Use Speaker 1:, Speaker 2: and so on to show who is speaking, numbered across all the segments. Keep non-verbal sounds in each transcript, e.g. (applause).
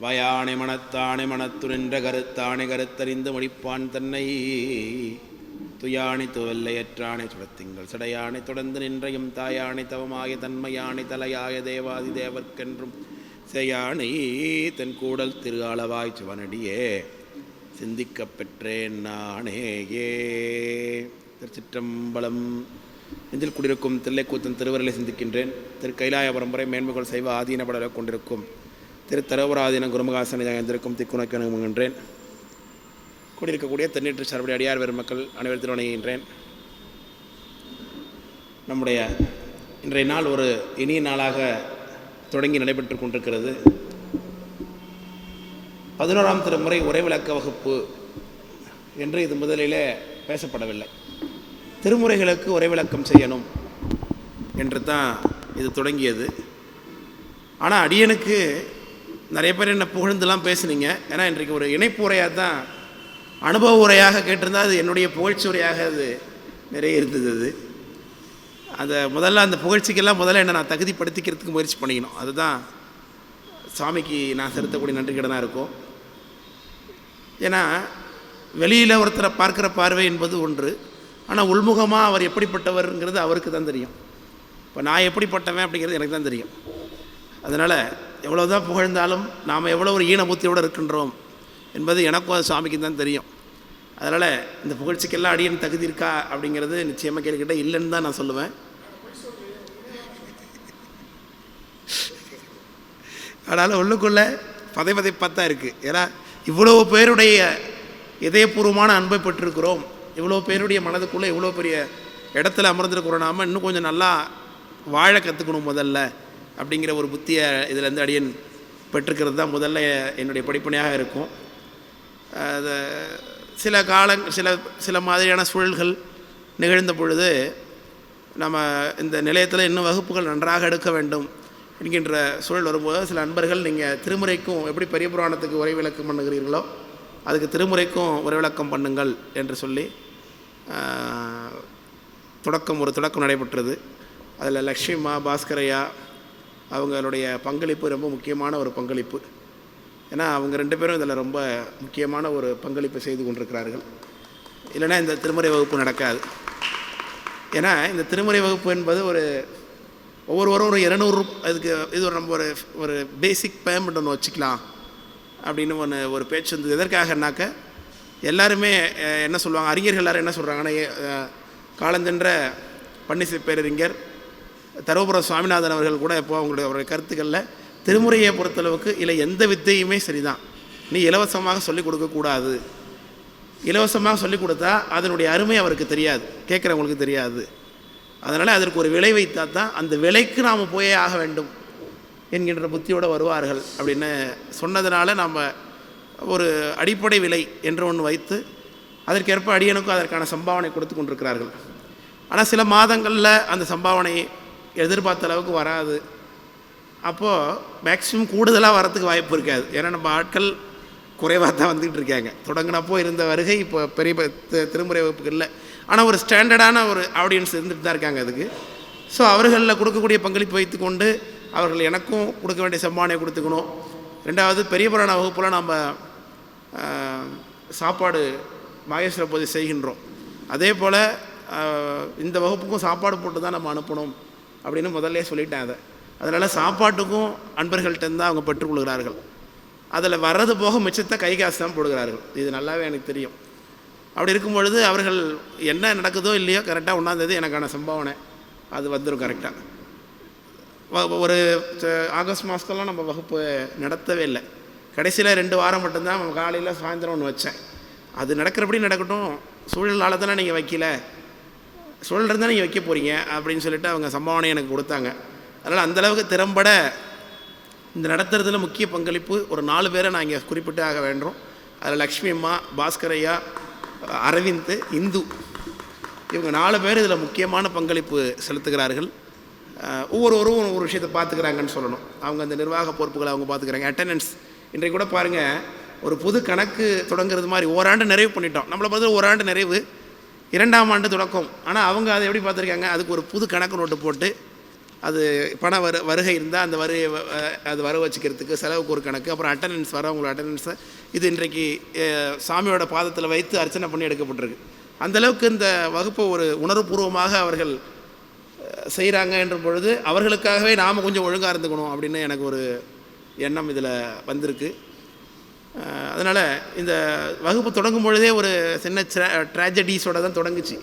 Speaker 1: வயானை மனத்தானை மனத்துணின்ற கருத்தானை கருத்தறிந்து முடிப்பான் தன்னை. துயானை துவல்லையற்றானை சுடத்திங்கள் சடையானை தொடர்ந்து நின்றையும் தாயானை தவமாய தன்மையானை தலையாய தேவாதி தேவர்க்கென்றும் செய்யானை தன் கூடல் திரு அளவாய் சிவனடியே. சிந்திக்கப் பெற்றேன் நானேயே. திருச்சிற்றம்பலம். நெஞ்சில் குடியிருக்கும் தில்லைக்கூத்தன் திருவருளை சிந்திக்கின்றேன். திரு கைலாய பரம்பரை மேன்மைகள் செய்வ ஆதீனப்படலை கொண்டிருக்கும். திரு தரவராதீன குருமகாசனை எழுந்திருக்கும் திக்குணக்கு கூடியிருக்கக்கூடிய தென்னீற்று சரபடி அடியார் பெருமக்கள் அனைவரும் வணங்குகின்றேன் நம்முடைய இன்றைய நாள் ஒரு இனிய நாளாக தொடங்கி நடைபெற்று கொண்டிருக்கிறது. பதினோராம் திருமுறை உரை விளக்க வகுப்பு என்று இது முதலிலே பேசப்படவில்லை. திருமுறைகளுக்கு உரை விளக்கம் செய்யணும் என்று தான் இது தொடங்கியது. ஆனால் அடியனுக்கு நிறைய பேர் என்னை புகழ்ந்துலாம் பேசுனீங்க. ஏன்னா இன்றைக்கு ஒரு இணைப்பு உரையாக தான் அனுபவ உரையாக கேட்டிருந்தா அது என்னுடைய புகழ்ச்சி உரையாக அது நிறைய இருந்தது அது. அதை முதல்ல அந்த புகழ்ச்சிக்கெல்லாம் முதல்ல என்னை நான் தகுதிப்படுத்திக்கிறதுக்கு முயற்சி பண்ணிக்கணும். அதுதான் சாமிக்கு நான் செலுத்தக்கூடிய நன்றி கடனாக இருக்கும். ஏன்னா வெளியில் ஒருத்தரை பார்க்குற பார்வை என்பது ஒன்று. ஆனால் உள்முகமாக அவர் எப்படிப்பட்டவருங்கிறது அவருக்கு தான் தெரியும். இப்போ நான் எப்படிப்பட்டவன் அப்படிங்கிறது எனக்கு தான் தெரியும். அதனால் எவ்வளோ தான் புகழ்ந்தாலும் நாம் எவ்வளோ ஒரு ஈனபுத்தியோடு இருக்கின்றோம் என்பது எனக்கும் அது சாமிக்கு தான் தெரியும். அதனால் இந்த புகழ்ச்சிக்கெல்லாம் அடியன் தகுதி இருக்கா அப்படிங்கிறது நிச்சயமாக கேட்டுக்கிட்ட இல்லைன்னு தான் நான் சொல்லுவேன். அதனால் உள்ளுக்குள்ளே பதை பதைப்பத்தான் இருக்குது ஏன்னா இவ்வளோ பேருடைய இதயபூர்வமான அன்பை பெற்றிருக்கிறோம். இவ்வளோ பேருடைய மனதுக்குள்ளே இவ்வளோ பெரிய இடத்துல அமர்ந்திருக்கிறோம். நாம் இன்னும் கொஞ்சம் நல்லா வாழ கற்றுக்கணும் முதல்ல. அப்படிங்கிற ஒரு புத்தியை இதிலேருந்து அடியன் பெற்றுக்கிறது தான் முதல்ல என்னுடைய படிப்பனையாக இருக்கும். அது சில காலங் சில சில மாதிரியான சூழல்கள் நிகழ்ந்த பொழுது நம்ம இந்த நிலையத்தில் இன்னும் வகுப்புகள் நன்றாக எடுக்க வேண்டும் என்கின்ற சூழல் வரும்போது சில நண்பர்கள் நீங்கள் திருமுறைக்கும் எப்படி பெரிய புராணத்துக்கு உரை விளக்கம் பண்ணுகிறீர்களோ அதுக்கு திருமுறைக்கும் உரை விளக்கம் பண்ணுங்கள் என்று சொல்லி தொடக்கம் ஒரு தொடக்கம் நடைபெற்றது. அதில் லக்ஷ்மிமா பாஸ்கரையா அவங்களுடைய பங்களிப்பு ரொம்ப முக்கியமான ஒரு பங்களிப்பு. ஏன்னா அவங்க ரெண்டு பேரும் இதில் ரொம்ப முக்கியமான ஒரு பங்களிப்பு செய்து கொண்டிருக்கிறார்கள். இல்லைன்னா இந்த திருமுறை வகுப்பு நடக்காது. ஏன்னா இந்த திருமுறை வகுப்பு என்பது ஒரு ஒவ்வொருவரும் ஒரு இரநூறு அதுக்கு இது ஒரு நம்ம ஒரு ஒரு பேசிக் பேமெண்ட் ஒன்று வச்சுக்கலாம் அப்படின்னு ஒன்று ஒரு பேச்சு வந்தது எதற்காகனாக்க எல்லாருமே என்ன சொல்லுவாங்க அறிஞர்கள் எல்லோரும் என்ன சொல்கிறாங்கன்னா காலந்தென்ற பன்னிசை பேரறிஞர் தருமபுரம் சுவாமிநாதன் அவர்கள் கூட இப்போ அவங்களுடைய அவருடைய கருத்துக்களில் திருமுறையை பொறுத்தளவுக்கு இல்லை எந்த வித்தையுமே சரிதான். நீ இலவசமாக சொல்லிக் கொடுக்கக்கூடாது இலவசமாக சொல்லிக் கொடுத்தா அதனுடைய அருமை அவருக்கு தெரியாது. கேட்குறவங்களுக்கு தெரியாது. அதனால் அதற்கு ஒரு விலை வைத்தா தான் அந்த விலைக்கு நாம் போயே ஆக வேண்டும் என்கின்ற புத்தியோடு வருவார்கள் அப்படின்னு சொன்னதுனால நாம் ஒரு அடிப்படை விலை என்று ஒன்று வைத்து அதற்கேற்ப அடியனுக்கும் அதற்கான சம்பாவனை கொடுத்து கொண்டிருக்கிறார்கள். ஆனால் சில மாதங்களில் அந்த சம்பாவனை எதிர்பார்த்த அளவுக்கு வராது. அப்போது மேக்ஸிமம் கூடுதலாக வரத்துக்கு வாய்ப்பு இருக்காது. ஏன்னா நம்ம ஆட்கள் குறைவாக தான் வந்துக்கிட்டு இருக்காங்க. தொடங்கினப்போ இருந்த வருகை இப்போ பெரிய திருமுறை வகுப்புக்கு இல்லை. ஆனால் ஒரு ஸ்டாண்டர்டான ஒரு ஆடியன்ஸ் இருந்துட்டு தான் இருக்காங்க அதுக்கு. ஸோ அவர்களில் கொடுக்கக்கூடிய பங்களிப்பு வைத்துக்கொண்டு அவர்கள் எனக்கும் கொடுக்க வேண்டிய சம்பாவனையை கொடுத்துக்கணும். ரெண்டாவது பெரிய புராண வகுப்பில் நம்ம சாப்பாடு மகேஸ்வர போதை செய்கின்றோம். அதே போல் இந்த வகுப்புக்கும் சாப்பாடு போட்டு தான் நம்ம அனுப்பணும். அப்படின்னு முதல்ல சொல்லிட்டேன் அதை. அதனால் சாப்பாட்டுக்கும் அன்பர்கள்ட்டேருந்து தான் அவங்க பெற்றுக்கொள்கிறார்கள் அதில் வர்றது போக மிச்சத்தை கை காசு தான் போடுகிறார்கள். இது நல்லாவே எனக்கு தெரியும். அப்படி இருக்கும் பொழுது அவர்கள் என்ன நடக்குதோ இல்லையோ கரெக்டாக ஒன்றாந்தது எனக்கான சம்பாவனை அது வந்துடும் கரெக்டாக ஒரு ஆகஸ்ட் மாதத்தெல்லாம் நம்ம வகுப்பு நடத்தவே இல்லை. கடைசியில் ரெண்டு வாரம் மட்டும்தான் நம்ம காலையில் சாயந்தரம் ஒன்று வச்சேன். அது நடக்கிறபடி நடக்கட்டும் சூழலால் தானே நீங்கள் வைக்கல. சூழல் இருந்தால் நீங்கள் வைக்க போகிறீங்க அப்படின்னு சொல்லிட்டு அவங்க சம்பாவனை எனக்கு கொடுத்தாங்க. அதனால் அந்தளவுக்கு திறம்பட இந்த நடத்துறதுல முக்கிய பங்களிப்பு ஒரு நாலு பேரை நான் இங்கே குறிப்பிட்டு ஆக வேண்டும். அதில் லக்ஷ்மி அம்மா பாஸ்கரையா அரவிந்த் இந்து இவங்க நாலு பேர் இதில் முக்கியமான பங்களிப்பு செலுத்துகிறார்கள். ஒவ்வொருவரும் ஒரு விஷயத்தை பார்த்துக்கிறாங்கன்னு சொல்லணும். அவங்க அந்த நிர்வாக பொறுப்புகளை அவங்க பார்த்துக்கிறாங்க. அட்டண்டன்ஸ் இன்றைக்கு கூட பாருங்கள் ஒரு புது கணக்கு தொடங்குறது மாதிரி ஓராண்டு நிறைவு பண்ணிட்டோம். நம்மளை பார்த்து ஓராண்டு நிறைவு. இரண்டாம் ஆண்டு தொடக்கம். ஆனால் அவங்க அதை எப்படி பார்த்துருக்காங்க? அதுக்கு ஒரு புது கணக்கு நோட்டு போட்டு அது பண வரு வருகை இருந்தால் அந்த வருகை அது வர வச்சுக்கிறதுக்கு செலவுக்கு ஒரு கணக்கு அப்புறம் அட்டண்டன்ஸ் வரவங்களோட அட்டண்டன்ஸை இது இன்றைக்கு சாமியோட பாதத்தில் வைத்து அர்ச்சனை பண்ணி எடுக்கப்பட்டிருக்கு. அந்த அளவுக்கு இந்த வகுப்பை ஒரு உணர்வுபூர்வமாக அவர்கள் செய்கிறாங்க என்ற பொழுது அவர்களுக்காகவே நாம் கொஞ்சம் ஒழுங்காக இருந்துக்கணும் அப்படின்னு எனக்கு ஒரு எண்ணம் இதில் வந்திருக்கு. அதனால் இந்த வகுப்பு தொடங்கும் பொழுதே ஒரு சின்ன ட்ராஜடிஸோட தான் தொடங்குச்சு.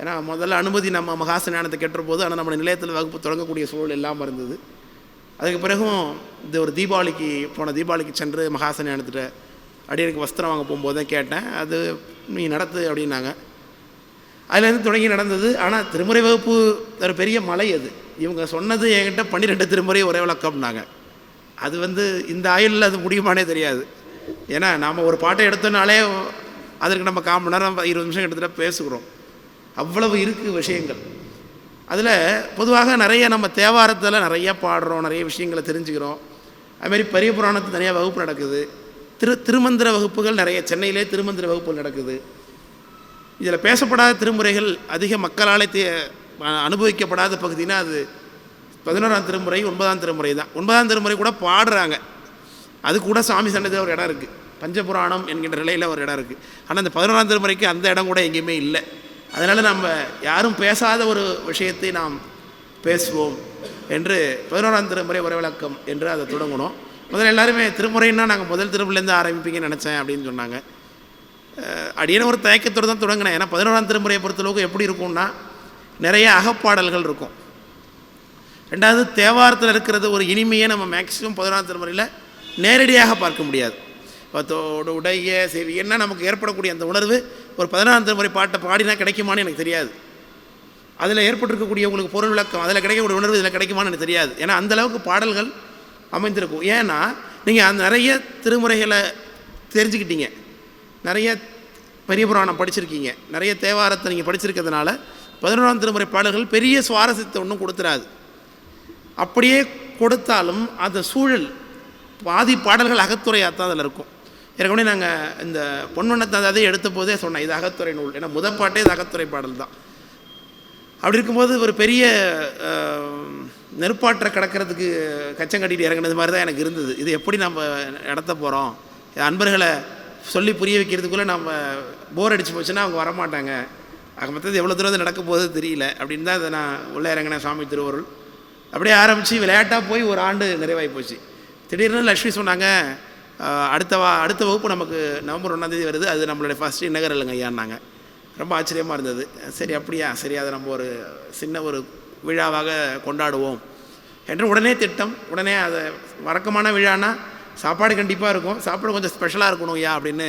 Speaker 1: ஏன்னா முதல்ல அனுமதி நம்ம மகாச ஞானத்தை கெட்டுற போது ஆனால் நம்ம நிலையத்தில் வகுப்பு தொடங்கக்கூடிய சூழல் இல்லாமல் இருந்தது. அதுக்கு பிறகும் இது ஒரு தீபாவளிக்கு போன தீபாவளிக்கு சென்று மகாச ஞானத்திட்ட அடியனுக்கு வஸ்திரம் வாங்க போகும்போது தான் கேட்டேன் அது நீ நடத்து அப்படின்னாங்க. அதுலேருந்து தொடங்கி நடந்தது. ஆனால் திருமுறை வகுப்பு ஒரு பெரிய மலை அது. இவங்க சொன்னது என்கிட்ட பன்னிரெண்டு திருமுறை ஒரே விளக்கம்னாங்க அது வந்து இந்த ஆயுளில் அது முடியுமானே தெரியாது. ஏன்னா நாம் ஒரு பாட்டை எடுத்தோம்னாலே அதற்கு நம்ம கால் மணி நேரம் இருபது நிமிஷம் கிட்டத்தட்ட பேசுகிறோம். அவ்வளவு இருக்குது விஷயங்கள். அதில் பொதுவாக நிறைய நம்ம தேவாரத்தில் நிறைய பாடுறோம் நிறைய விஷயங்களை தெரிஞ்சுக்கிறோம். அதுமாரி பெரிய புராணத்து நிறையா வகுப்பு நடக்குது. திரு திருமந்திர வகுப்புகள் நிறைய சென்னையிலே திருமந்திர வகுப்புகள் நடக்குது. இதில் பேசப்படாத திருமுறைகள் அதிக மக்களால் தே அனுபவிக்கப்படாத பகுதினா அது பதினோராம் திருமுறை ஒன்பதாம் திருமுறை தான். ஒன்பதாம் திருமுறை கூட பாடுறாங்க. அது கூட சாமி சன்னதி ஒரு இடம் இருக்குது பஞ்சபுராணம் என்கின்ற நிலையில் ஒரு இடம் இருக்குது ஆனால் அந்த பதினோராம் திருமுறைக்கு அந்த இடம் கூட எங்கேயுமே இல்லை. அதனால் நம்ம யாரும் பேசாத ஒரு விஷயத்தை நாம் பேசுவோம் என்று பதினோராம் திருமுறை உரைவிளக்கம் என்று அதை தொடங்கணும். முதல்ல எல்லாருமே திருமுறைன்னா நாங்கள் முதல் திருமுறையிலேருந்து ஆரம்பிப்பீங்கன்னு நினச்சேன் அப்படின்னு சொன்னாங்க. அடியான ஒரு தயக்கத்தோடு தான் தொடங்கினேன். ஏன்னா பதினோராம் திருமுறையை பொறுத்தளவுக்கு எப்படி இருக்கும்னா நிறைய அகப்பாடல்கள் இருக்கும். ரெண்டாவது தேவாரத்தில் இருக்கிறது ஒரு இனிமையை நம்ம மேக்ஸிமம் பதினோராம் திருமுறையில் நேரடியாக பார்க்க முடியாது. பத்தோடு உடைய சரி என்ன நமக்கு ஏற்படக்கூடிய அந்த உணர்வு? ஒரு பதினாறாம் திருமுறை பாட்டை பாடினா கிடைக்குமான்னு எனக்கு தெரியாது. அதில் ஏற்பட்டிருக்கக்கூடிய உங்களுக்கு பொருள் விளக்கம் அதில் கிடைக்கக்கூடிய உணர்வு இதில் கிடைக்குமான்னு எனக்கு தெரியாது. ஏன்னா அந்த அளவுக்கு பாடல்கள் அமைந்திருக்கும். ஏன்னா நீங்கள் அந்த நிறைய திருமுறைகளை தெரிஞ்சுக்கிட்டீங்க. நிறைய பெரிய புராணம் படிச்சிருக்கீங்க. நிறைய தேவாரத்தை நீங்கள் படிச்சிருக்கிறதுனால பதினோராம் திருமுறை பாடல்கள் பெரிய சுவாரஸ்யத்தை ஒன்றும் கொடுத்துறாது. அப்படியே கொடுத்தாலும் அந்த சூழல் பாதி பாடல்கள் அகத்துறையாக தான் அதில் இருக்கும். ஏற்கனவே நாங்கள் இந்த பொன்வண்ணத்தை எடுத்த போதே சொன்னேன் இது அகத்துறை நூல். ஏன்னா முதல் பாட்டே இது அகத்துறை பாடல் தான். அப்படி இருக்கும்போது ஒரு பெரிய நெருப்பாற்ற கடக்கிறதுக்கு கச்சம் கட்டிட்டு இறங்குனது மாதிரி தான் எனக்கு இருந்தது. இது எப்படி நம்ம நடத்த போகிறோம் அன்பர்களை சொல்லி புரிய வைக்கிறதுக்குள்ளே நம்ம போர் அடித்து போச்சுன்னா அவங்க வரமாட்டாங்க. ஆக மொத்தது எவ்வளோ தூரம் நடக்க போகுது தெரியல. அப்படின்னு தான் இதை நான் உள்ளே இறங்கினேன் சுவாமி திருவருள். அப்படியே ஆரம்பித்து விளையாட்டாக போய் ஒரு ஆண்டு நிறைவாகி போச்சு. திடீர்னு லக்ஷ்மி சொன்னாங்க அடுத்த வா அடுத்த வகுப்பு நமக்கு நவம்பர் ஒன்றாந்தேதி வருது. அது நம்மளுடைய ஃபஸ்ட்டு நகர் இல்லைங்க ஐயான்னாங்க ரொம்ப ஆச்சரியமாக இருந்தது. சரி அப்படியா. சரி அதை நம்ம ஒரு சின்ன ஒரு விழாவாக கொண்டாடுவோம் என்று உடனே திட்டம் உடனே அதை வழக்கமான விழானா சாப்பாடு கண்டிப்பாக இருக்கும். சாப்பாடு கொஞ்சம் ஸ்பெஷலாக இருக்கணும் ஐயா அப்படின்னு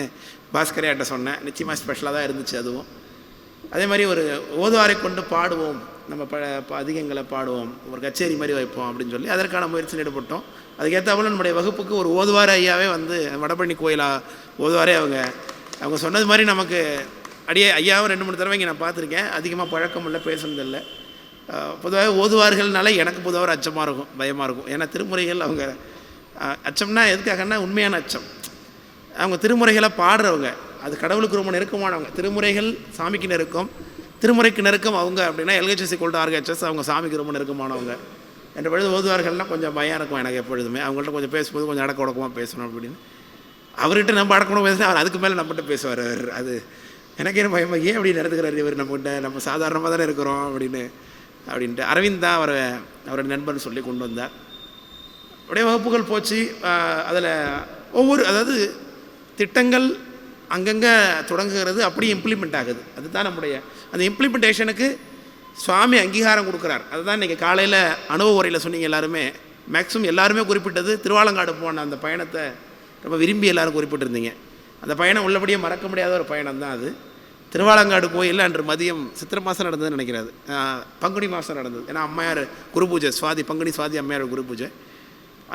Speaker 1: பாஸ்கரையாட்ட சொன்னேன். நிச்சயமாக ஸ்பெஷலாக தான் இருந்துச்சு அதுவும். அதே மாதிரி ஒரு ஓதுவாரை கொண்டு பாடுவோம். நம்ம ப ப- அதிகங்களை பாடுவோம். ஒரு கச்சேரி மாதிரி வைப்போம் அப்படின்னு சொல்லி அதற்கான முயற்சியில் ஈடுபட்டோம். அதுக்கேற்றாப்புல நம்முடைய வகுப்புக்கு ஒரு ஓதுவார ஐயாவே வந்து வடபழனி கோயிலா ஓதுவாரே அவங்க. அவங்க சொன்னது மாதிரி நமக்கு அடியே ஐயாவும் ரெண்டு மூணு தடவை இங்கே நான் பார்த்துருக்கேன். அதிகமாக பழக்கம் இல்லை பேசுனதில்லை பொதுவாக ஓதுவார்கள்னால எனக்கு பொதுவாக ஒரு அச்சமாக இருக்கும் பயமாக இருக்கும். ஏன்னா திருமுறைகள் அவங்க அச்சம்னா எதுக்காகன்னா உண்மையான அச்சம். அவங்க திருமுறைகளை பாடுறவங்க அது கடவுளுக்கு ரொம்ப நெருக்கமானவங்க. திருமுறைகள் சாமிக்கு நெருக்கம் திருமுறைக்கு நெருக்கம் அவங்க அப்படின்னா எல்ஹெச்எஸ்சி கொல்டு ஆர்ஹெச்எஸ் அவங்க சாமிக்கு ரொம்ப நெருக்கமானவங்க. என்ற பொழுது ஓதுவார்கள்லாம் கொஞ்சம் பயம் இருக்கும் எனக்கு எப்பொழுதுமே. அவங்கள்ட்ட கொஞ்சம் பேசும்போது கொஞ்சம் அடக்க உடக்கமாக பேசணும் அப்படின்னு. அவர்கிட்ட நம்ம அடக்கணும் பேசினா அவர் அதுக்கு மேலே நம்மகிட்ட பேசுவார். அவர் அது எனக்கு என்ன பயமா ஏன் அப்படி நடந்துக்கிறார் இவர் நம்மகிட்ட? நம்ம சாதாரணமாக தானே இருக்கிறோம் அப்படின்னு அப்படின்ட்டு. அரவிந்த் தான் அவரை அவரோட நண்பன் சொல்லி கொண்டு வந்தார். அப்படியே வகுப்புகள் போச்சு. அதில் ஒவ்வொரு அதாவது திட்டங்கள் அங்கங்கே தொடங்குகிறது அப்படியே இம்ப்ளிமெண்ட் ஆகுது. அதுதான் நம்முடைய அந்த இம்ப்ளிமெண்டேஷனுக்கு சுவாமி அங்கீகாரம் கொடுக்குறார். அதுதான் இன்றைக்கி காலையில் அனுபவ உரையில் சொன்னீங்க எல்லாருமே. மேக்ஸிமம் எல்லாருமே குறிப்பிட்டது திருவாலங்காடு போன அந்த பயணத்தை ரொம்ப விரும்பி எல்லாரும் குறிப்பிட்டிருந்தீங்க. அந்த பயணம் உள்ளபடியே மறக்க முடியாத ஒரு பயணம் தான் அது. திருவாலங்காடு கோயில் அன்று மதியம் சித்திரை மாதம் நடந்ததுன்னு நினைக்கிறாரு. பங்குனி மாதம் நடந்தது. ஏன்னா அம்மையார் குரு பூஜை சுவாதி பங்குனி சுவாதி அம்மையார் குரு பூஜை.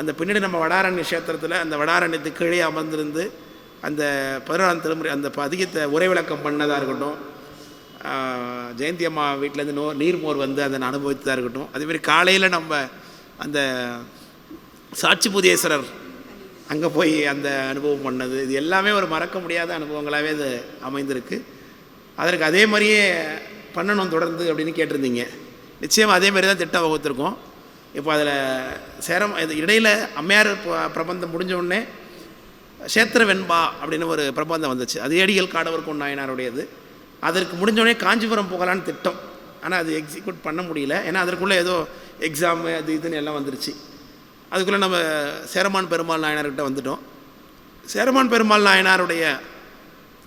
Speaker 1: அந்த பின்னாடி நம்ம வடாரண்ய கஷேத்திரத்தில் அந்த வடாரண்யத்துக்கு கீழே அமர்ந்திருந்து அந்த பதினோராம் திருமுறை அந்த பதிகத்தை உரை விளக்கம் பண்ணதாக இருக்கட்டும் ஜெயந்தி அம்மா வீட்டிலேருந்து நோ நீர்மோர் வந்து அதை அனுபவித்ததாக இருக்கட்டும் அதேமாதிரி காலையில் நம்ம அந்த சாட்சி புதேஸ்வரர் அங்கே போய் அந்த அனுபவம் பண்ணது. இது எல்லாமே ஒரு மறக்க முடியாத அனுபவங்களாகவே அது அமைந்திருக்கு. அதற்கு அதே மாதிரியே பண்ணணும் தொடர்ந்து அப்படின்னு கேட்டிருந்தீங்க. நிச்சயம் அதே மாதிரி தான் திட்டம் வகுத்திருக்கோம். இப்போ அதில் சேரம் இது இடையில் அம்மையார் ப- பிரபந்தம் முடிஞ்ச உடனே சேத்திர வெண்பா அப்படின்னு ஒரு பிரபந்தம் வந்துச்சு. அது ஏடிகள் காடவர் கொண்டாயினாருடையது. அதற்கு முடிஞ்சோடனே காஞ்சிபுரம் போகலான்னு திட்டம். ஆனால் அது எக்ஸிக்யூட் பண்ண முடியல. ஏன்னா அதற்குள்ளே ஏதோ எக்ஸாமு அது இதுன்னு எல்லாம் வந்துருச்சு. அதுக்குள்ளே நம்ம சேரமான் பெருமாள் நாயனார்கிட்ட வந்துட்டோம். சேரமான் பெருமாள் நாயனாருடைய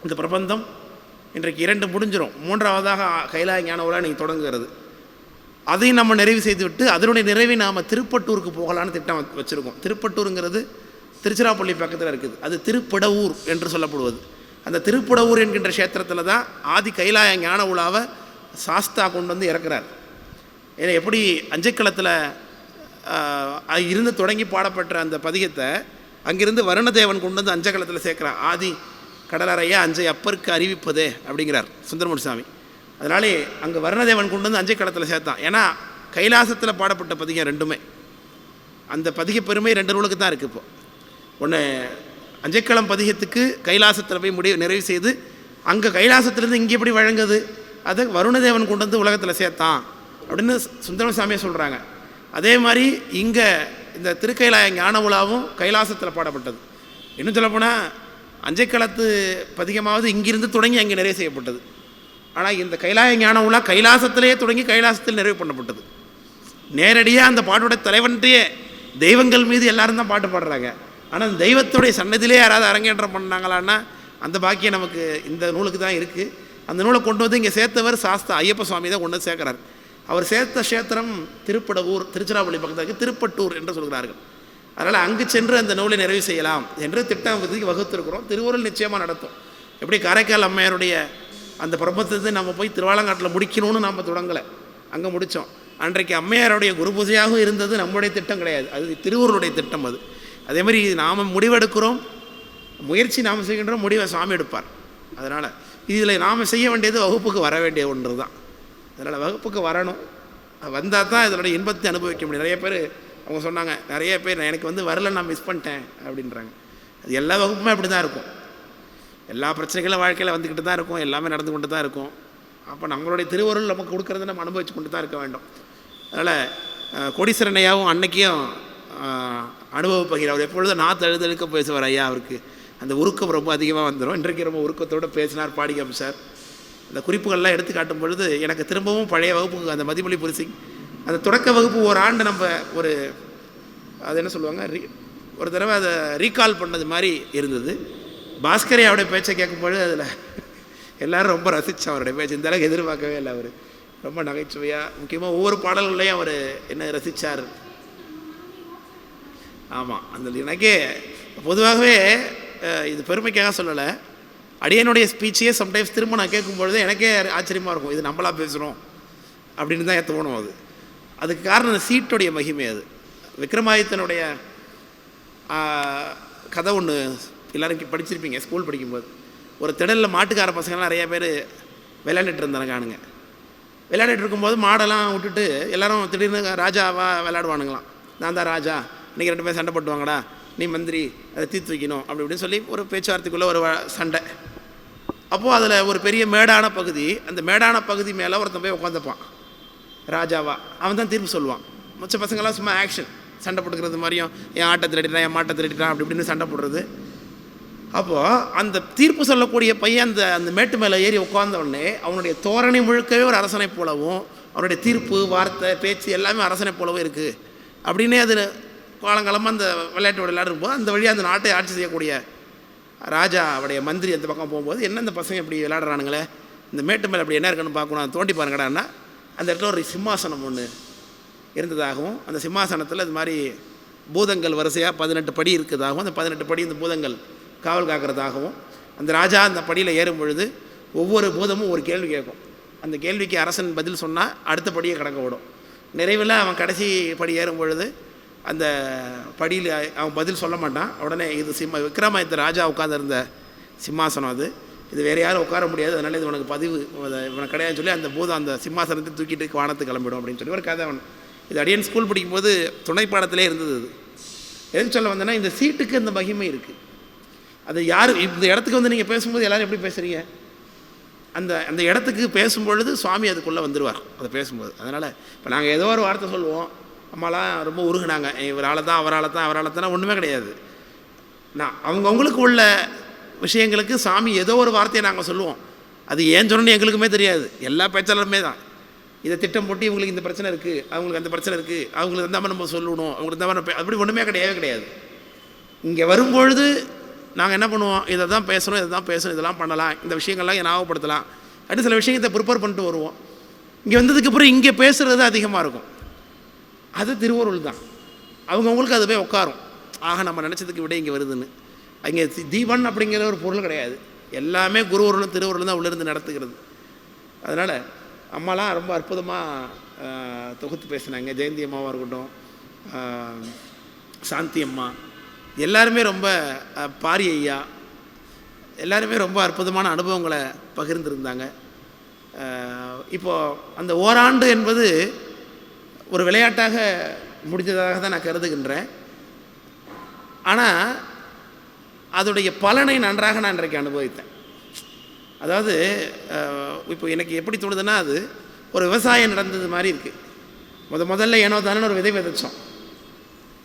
Speaker 1: இந்த பிரபந்தம் இன்றைக்கு இரண்டு முடிஞ்சிடும் மூன்றாவதாக கைலாய ஞான நீங்கள் தொடங்குகிறது. அதையும் நம்ம நிறைவு செய்துவிட்டு அதனுடைய நிறைவை நாம் திருப்பட்டூருக்கு போகலான்னு திட்டம் வச்சுருக்கோம். திருப்பட்டூருங்கிறது திருச்சிராப்பள்ளி பக்கத்தில் இருக்குது. அது திருப்படவூர் என்று சொல்லப்படுவது. அந்த திருப்படவூர் என்கின்ற க்ஷேத்திரத்தில் தான் ஆதி கைலாய ஞான உலாவை சாஸ்தா கொண்டு வந்து இறக்குறார். ஏன்னா எப்படி அஞ்சைக்களத்தில் இருந்து தொடங்கி பாடப்பட்ட அந்த பதிகத்தை அங்கிருந்து வருணதேவன் கொண்டு வந்து அஞ்சக்களத்தில் சேர்க்குறான் ஆதி கடலறையா அஞ்சை அப்பருக்கு அறிவிப்பதே அப்படிங்கிறார் சுந்தரமூர் சாமி. அதனாலே அங்கே வருணதேவன் கொண்டு வந்து அஞ்சைக்களத்தில் சேர்த்தான். ஏன்னா கைலாசத்தில் பாடப்பட்ட பதிகம் ரெண்டுமே. அந்த பதிக பெருமை ரெண்டு நூலுக்கு தான் இருக்குது இப்போது ஒன்று அஞ்சைக்களம் பதிகத்துக்கு கைலாசத்தில் போய் முடிவு நிறைவு செய்து அங்கே கைலாசத்திலேருந்து இங்கே எப்படி வழங்குது? அதை வருணதேவன் கொண்டு வந்து உலகத்தில் சேர்த்தான் அப்படின்னு சுந்தரம சாமியை சொல்கிறாங்க அதே மாதிரி இங்கே இந்த திருக்கைலாய ஞான உலாவும் கைலாசத்தில் பாடப்பட்டது. இன்னும் சொல்லப்போனால் அஞ்சைக்களத்து பதிகமாவது இங்கிருந்து தொடங்கி அங்கே நிறைவு செய்யப்பட்டது. ஆனால் இந்த கைலாய ஞான உலா கைலாசத்திலேயே தொடங்கி கைலாசத்தில் நிறைவு பண்ணப்பட்டது. நேரடியாக அந்த பாட்டோட தலைவன்றையே தெய்வங்கள் மீது எல்லாரும் தான் பாட்டு பாடுறாங்க. ஆனால் அந்த தெய்வத்துடைய சன்னதியிலே யாராவது அரங்கேற்றம் பண்ணாங்களான்னா அந்த பாக்கியம் நமக்கு இந்த நூலுக்கு தான் இருக்குது அந்த நூலை கொண்டு வந்து இங்கே சேர்த்தவர் சாஸ்தா ஐயப்ப சுவாமி தான் கொண்டு வந்து சேர்க்குறார். அவர் சேர்த்த க்ஷேத்திரம் திருப்படவூர் திருச்சிராப்பள்ளி பக்கத்தில் திருப்பட்டூர் என்று சொல்கிறார்கள். அதனால் அங்கு சென்று அந்த நூலை நிறைவு செய்யலாம் என்று திட்டம் வகுத்திருக்கிறோம். திருவுருள் நிச்சயமாக நடத்தும். எப்படி காரைக்கால் அம்மையாருடைய அந்த பிரபந்தத்தை நம்ம போய் திருவாலங்காட்டில் முடிக்கணும்னு நாம் தொடங்கலை. அங்கே முடித்தோம் அன்றைக்கு அம்மையாருடைய குரு பூஜையாகவும் இருந்தது நம்முடைய திட்டம் கிடையாது. அது திருவருளுடைய திட்டம் அது. அதே மாதிரி நாம் முடிவெடுக்கிறோம் முயற்சி நாம் செய்கின்றோம் முடிவை சாமி எடுப்பார். அதனால் இதில் நாம் செய்ய வேண்டியது வகுப்புக்கு வர வேண்டிய ஒன்று தான். அதனால் வகுப்புக்கு வரணும். வந்தால் தான் இதனுடைய இன்பத்தை அனுபவிக்க முடியும். நிறைய பேர் அவங்க சொன்னாங்க நிறைய பேர் எனக்கு வந்து வரல நான் மிஸ் பண்ணிட்டேன் அப்படின்றாங்க. அது எல்லா வகுப்புமே அப்படி தான் இருக்கும். எல்லா பிரச்சனைகளும் வாழ்க்கையில் வந்துக்கிட்டு தான் இருக்கும். எல்லாமே நடந்து கொண்டு தான் இருக்கும். அப்போ நம்மளுடைய திருவருள் நமக்கு கொடுக்குறத நம்ம அனுபவிச்சு கொண்டு தான் இருக்க வேண்டும். அதனால் கோடீஸ்வரனையாவும் அன்னைக்கும் அஹ், அனுபவ பகிர் அவர் எப்பொழுதும் நான் தழுதழுக்க பேசுவார் ஐயா அவருக்கு. அந்த உருக்கம் ரொம்ப அதிகமாக வந்துடும் இன்றைக்கு ரொம்ப உருக்கத்தோடு பேசினார் பாடிகம் சார் அந்த குறிப்புகள்லாம் எடுத்து காட்டும் பொழுது எனக்கு திரும்பவும் பழைய வகுப்பு அந்த மதிமொழி புரிசிங் அந்த தொடக்க வகுப்பு ஒரு ஆண்டு நம்ம ஒரு அது என்ன சொல்லுவாங்க ரீ ஒரு தடவை அதை ரீகால் பண்ணது மாதிரி இருந்தது. பாஸ்கரே அவருடைய பேச்சை கேட்கும்பொழுது அதில் எல்லோரும் ரொம்ப ரசித்தோம் அவருடைய பேச்சு. இந்த அளவுக்கு எதிர்பார்க்கவே இல்லை அவர். ரொம்ப நகைச்சுவையாக முக்கியமாக ஒவ்வொரு பாடல்கள்லையும் அவர் என்ன ரசித்தார் ஆமாம் அந்த எனக்கே பொதுவாகவே இது பெருமைக்காக சொல்லலை. அடியனுடைய ஸ்பீச்சையே சம்டைம்ஸ் திரும்ப நான் கேட்கும்பொழுது எனக்கே ஆச்சரியமாக இருக்கும் இது நம்மளா பேசுகிறோம் அப்படின்னு தான் தோணும் அது. அதுக்கு காரணம் அந்த சீட்டுடைய மகிமை அது. விக்ரமாதித்தனுடைய கதை ஒன்று எல்லோரும் படிச்சிருப்பீங்க ஸ்கூல் படிக்கும்போது. ஒரு திடலில் மாட்டுக்கார பசங்கள்லாம் நிறைய பேர் விளையாண்டுட்டு இருந்தாங்க காணுங்க விளையாடிட்டு இருக்கும்போது மாடெல்லாம் விட்டுட்டு எல்லாரும் திடீர்னு ராஜாவாக விளையாடுவானுங்களாம். நான் தான் ராஜா இன்றைக்கி ரெண்டு பேரும் சண்டை போட்டுவாங்கடா. நீ மந்திரி அதை தீர்த்து வைக்கணும். அப்படி இப்படின்னு சொல்லி ஒரு பேச்சுவார்த்தைக்குள்ளே ஒரு சண்டை. அப்போது அதில் ஒரு பெரிய மேடான பகுதி அந்த மேடான பகுதி மேலே ஒருத்தன் போய் உட்காந்துப்பான் ராஜாவா. அவன் தான் தீர்ப்பு சொல்லுவான். மற்ற பசங்களாம் சும்மா ஆக்ஷன் சண்டை போட்டுக்கிறது மாதிரியும் என் ஆட்டை திருடிட்டான் என் மாட்டை திருடிட்டான் அப்படி இப்படின்னு சண்டை போடுறது. அப்போது அந்த தீர்ப்பு சொல்லக்கூடிய பையன் அந்த அந்த மேட்டு மேலே ஏறி உட்கார்ந்த உடனே அவனுடைய தோரணை முழுக்கவே ஒரு அரசனை போலவும் அவனுடைய தீர்ப்பு வார்த்தை பேச்சு எல்லாமே அரசனை போலவும் இருக்குது அப்படின்னே அது காலங்காலமாக அந்த விளையாட்டு விளையாடும்போது அந்த வழியாக அந்த நாட்டை ஆட்சி செய்யக்கூடிய ராஜா அவருடைய மந்திரி அந்த பக்கம் போகும்போது என்ன இந்த பசங்க இப்படி விளையாடுறானுங்களே? இந்த மேட்டு மேலே அப்படி என்ன இருக்குன்னு பார்க்கணும். அதை தோண்டி பாருங்கடான்னா அந்த இடத்துல ஒரு சிம்மாசனம் ஒன்று இருந்ததாகவும் அந்த சிம்மாசனத்தில் இது மாதிரி பூதங்கள் வரிசையாக பதினெட்டு படி இருக்கிறதாகவும் அந்த பதினெட்டு படி இந்த பூதங்கள் காவல் காக்கிறதாகவும் அந்த ராஜா அந்த படியில் ஏறும் பொழுது ஒவ்வொரு பூதமும் ஒரு கேள்வி கேட்கும். அந்த கேள்விக்கு அரசன் பதில் சொன்னால் அடுத்த படியை கடக்க விடும் நிறைவில் அவன் கடைசி படி ஏறும் பொழுது அந்த படியில் அவன் பதில் சொல்ல மாட்டான். உடனே இது சிம்ம விக்ரமாயத்த ராஜா உட்காந்துருந்த சிம்மாசனம் அது. இது வேறு யாரும் உட்கார முடியாது. அதனால் இது உனக்கு பதிவு. இவனை- கிடையாது சொல்லி அந்த பூதம் அந்த சிம்மாசனத்தை தூக்கிட்டு வானத்து கிளம்பிடும் அப்படின்னு சொல்லி ஒரு கதை அவன் இது அடியன் ஸ்கூல் படிக்கும்போது துணை பாடத்திலே இருந்தது அது. எதுக்கு சொல்ல வந்தேன்னா இந்த சீட்டுக்கு இந்த மகிமை இருக்குது அது யார் இந்த இடத்துக்கு வந்து நீங்கள் பேசும்போது எல்லோரும் எப்படி பேசுகிறீங்க அந்த அந்த இடத்துக்கு பேசும்பொழுது சுவாமி அதுக்குள்ளே வந்துடுவார் அதை பேசும்போது. அதனால் இப்போ நாங்கள் ஏதோ ஒரு வார்த்தை சொல்லுவோம். அம்மாலாம் ரொம்ப உருகுனாங்க. இவரால் தான் அவரால் தான் அவரால் தான் ஒன்றுமே கிடையாது. நான் அவங்கவுங்களுக்கு உள்ள விஷயங்களுக்கு சாமி ஏதோ ஒரு வார்த்தையை நாங்கள் சொல்லுவோம். அது ஏன் சொன்னோன்னு எங்களுக்குமே தெரியாது. எல்லா பேச்சாளருமே தான். இதை திட்டம் போட்டு இவங்களுக்கு இந்த பிரச்சனை இருக்குது அவங்களுக்கு அந்த பிரச்சனை இருக்குது அவங்களுக்கு இந்த நம்ம சொல்லணும் அவங்களுக்கு இந்த மாதிரி நம்ம அப்படி ஒன்றுமே கிடையவே கிடையாது. இங்கே வரும்பொழுது நாங்கள் என்ன பண்ணுவோம்? இதை தான் பேசணும் இதை தான் பேசணும் இதெல்லாம் பண்ணலாம் இந்த விஷயங்கள்லாம் ஞாபகப்படுத்தலாம். அப்படி சில விஷயத்தை ப்ரிப்பேர் பண்ணிட்டு வருவோம். இங்கே வந்ததுக்கப்புறம் இங்கே பேசுகிறது அதிகமாக இருக்கும். அது திருவருள் தான். அவங்கவுங்களுக்கு அது போய் உட்காரும். ஆக நம்ம நினச்சதுக்கு விட இங்கே வருதுன்னு. அங்கே தி- தீபன் அப்படிங்கிற ஒரு பொருள் கிடையாது. எல்லாமே குருவருளும் திருவருளும் தான் உள்ளிருந்து நடத்துகிறது. அதனால் அம்மாலாம் ரொம்ப அற்புதமாக தொகுத்து பேசினாங்க. ஜெயந்தி அம்மாவாக இருக்கட்டும் சாந்தி அம்மா. எல்லாருமே ரொம்ப பாரி ஐயா. எல்லாருமே ரொம்ப அற்புதமான அனுபவங்களை பகிர்ந்துருந்தாங்க. இப்போது இப்போ அந்த ஓராண்டு என்பது ஒரு விளையாட்டாக முடிஞ்சதாக தான் நான் கருதுகின்றேன். ஆனால் அதோடைய பலனை நன்றாக நான் இன்றைக்கு அனுபவித்தேன். அதாவது இப்போ எனக்கு எப்படி தோணுதுன்னா அது ஒரு விவசாயம் நடந்தது மாதிரி இருக்குது முத முதல்ல ஏனோ தானே ஒரு விதை விதைச்சோம்.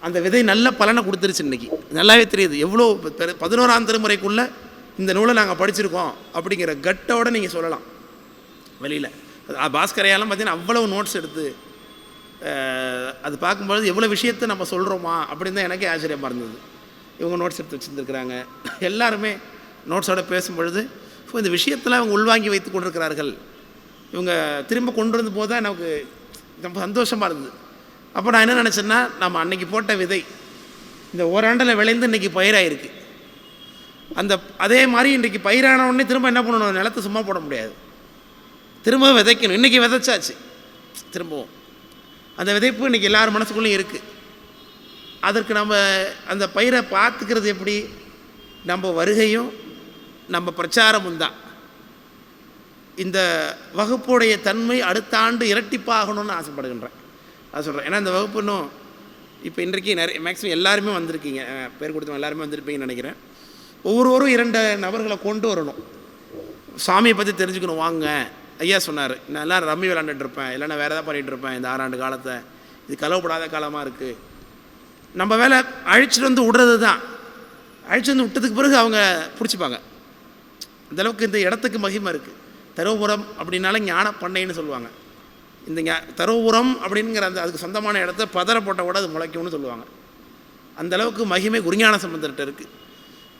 Speaker 1: அந்த விதை நல்ல பலனை கொடுத்துருச்சு இன்னைக்கு. நல்லாவே தெரியுது. எவ்வளோ பெரு- பதினோராம் திருமுறைக்குள்ளே இந்த நூலை நாங்கள் படிச்சிருக்கோம் அப்படிங்கிற கட்டோட நீங்கள் சொல்லலாம். வெளியில். பாஸ்கரையாலும் பார்த்தீங்கன்னா அவ்வளவு நோட்ஸ் எடுத்து அது பார்க்கும்பொழுது எவ்வளோ விஷயத்தை நம்ம சொல்கிறோமா அப்படின்னு தான் எனக்கே ஆச்சரியமாக இருந்தது. இவங்க நோட்ஸ் எடுத்து வச்சுருந்துருக்குறாங்க. எல்லாருமே நோட்ஸோட பேசும்பொழுது ஸோ இந்த விஷயத்தெல்லாம் அவங்க உள்வாங்கி வைத்து கொண்டிருக்கிறார்கள். இவங்க திரும்ப கொண்டு வந்து போது தான் நமக்கு ரொம்ப சந்தோஷமாக இருந்தது. அப்போ நான் என்ன நினச்சேன்னா நம்ம அன்னைக்கு போட்ட விதை இந்த ஓராண்டில் விளைந்து இன்றைக்கி பயிராகிருக்கு அந்த அதே மாதிரி இன்றைக்கி பயிரான உடனே திரும்ப என்ன பண்ணணும்? நிலத்தை சும்மா போட முடியாது. திரும்ப விதைக்கணும். இன்றைக்கி விதைச்சாச்சு. திரும்பவும். அந்த விதைப்பு இன்றைக்கி எல்லார் மனசுக்குள்ளேயும் இருக்குது அதற்கு நம்ம அந்த பயிரை பார்த்துக்கிறது எப்படி? நம்ம வருகையும் நம்ம பிரச்சாரமும் தான். இந்த வகுப்புடைய தன்மை அடுத்த ஆண்டு இரட்டிப்பாகணும்னு ஆசைப்படுகின்றேன். அது சொல்கிறேன் ஏன்னா இந்த வகுப்பு இன்னும் இப்போ இன்றைக்கு நிறைய மேக்ஸிமம் எல்லாருமே வந்திருக்கீங்க. பேர் கொடுத்தவங்க எல்லாருமே வந்திருப்பீங்கன்னு நினைக்கிறேன். ஒவ்வொருவரும் இரண்டு நபர்களை கொண்டு வரணும். சாமியை பற்றி தெரிஞ்சுக்கணும். வாங்க. ஐயா சொன்னார் நான் எல்லாம் ரம்மி விளாண்டுட்டு இருப்பேன். இல்லைன்னா வேறு எதாவது பண்ணிகிட்ருப்பேன் இந்த ஆறாண்டு காலத்தை. இது கலவப்படாத காலமாக இருக்குது நம்ம வேலை அழிச்சிட்டு வந்து விடுறது தான் அழிச்சு வந்து விட்டதுக்கு பிறகு அவங்க பிடிச்சிப்பாங்க. அந்த அளவுக்கு இந்த இடத்துக்கு மகிமை இருக்குது தருவபுரம் அப்படின்னாலே ஞான பண்ணைன்னு சொல்லுவாங்க. இந்த தருவபுரம் அப்படிங்கிற அந்த அதுக்கு சொந்தமான இடத்த பதற போட்ட கூட அது முளைக்கும்னு சொல்லுவாங்க. அந்தளவுக்கு மகிமை குருஞான சம்பந்தர்கிட்ட இருக்குது